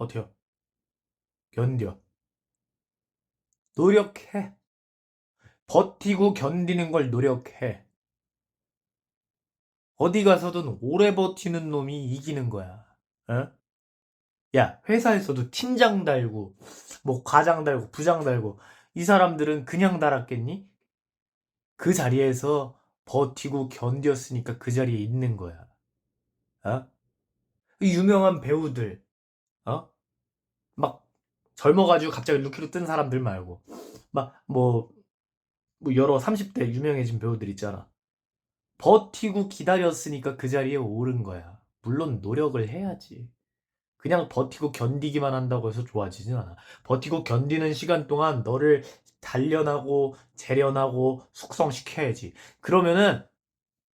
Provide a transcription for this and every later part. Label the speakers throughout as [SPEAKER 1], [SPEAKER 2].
[SPEAKER 1] 버텨. 견뎌. 노력해. 버티고 견디는 걸 노력해. 어디 가서든 오래 버티는 놈이 이기는 거야. 어? 야, 회사에서도 팀장 달고, 뭐 과장 달고, 부장 달고, 이 사람들은 그냥 달았겠니? 그 자리에서 버티고 견뎠으니까 그 자리에 있는 거야. 어? 이 유명한 배우들, 어? 막 젊어가지고 갑자기 루키로 뜬 사람들 말고, 막 뭐, 뭐 여러 30대 유명해진 배우들 있잖아. 버티고 기다렸으니까 그 자리에 오른 거야. 물론 노력을 해야지. 그냥 버티고 견디기만 한다고 해서 좋아지진 않아. 버티고 견디는 시간 동안 너를 단련하고 재련하고 숙성시켜야지. 그러면은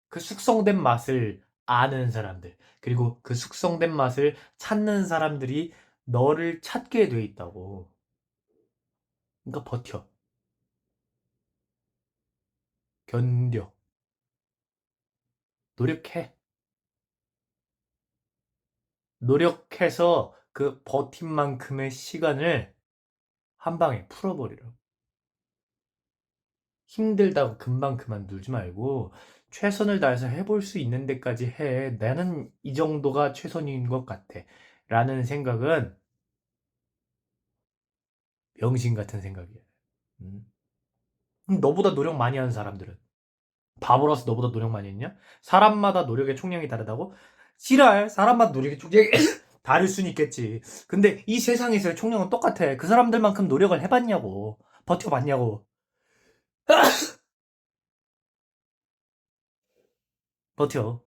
[SPEAKER 1] 그 숙성된 맛을 아는 사람들, 그리고 그 숙성된 맛을 찾는 사람들이 너를 찾게 돼 있다고. 그러니까 버텨. 견뎌. 노력해. 노력해서 그 버틴 만큼의 시간을 한 방에 풀어버리라. 힘들다고 금방 그만두지 말고 최선을 다해서 해볼 수 있는 데까지 해. 나는 이 정도가 최선인 것 같아. 라는 생각은 병신 같은 생각이야. 음. 너보다 노력 많이 하는 사람들은 바보라서 너보다 노력 많이 했냐? 사람마다 노력의 총량이 다르다고? 지랄 사람마다 노력의 총량이 다를 수는 있겠지 근데 이 세상에서의 총량은 똑같아 그 사람들만큼 노력을 해봤냐고 버텨봤냐고 버텨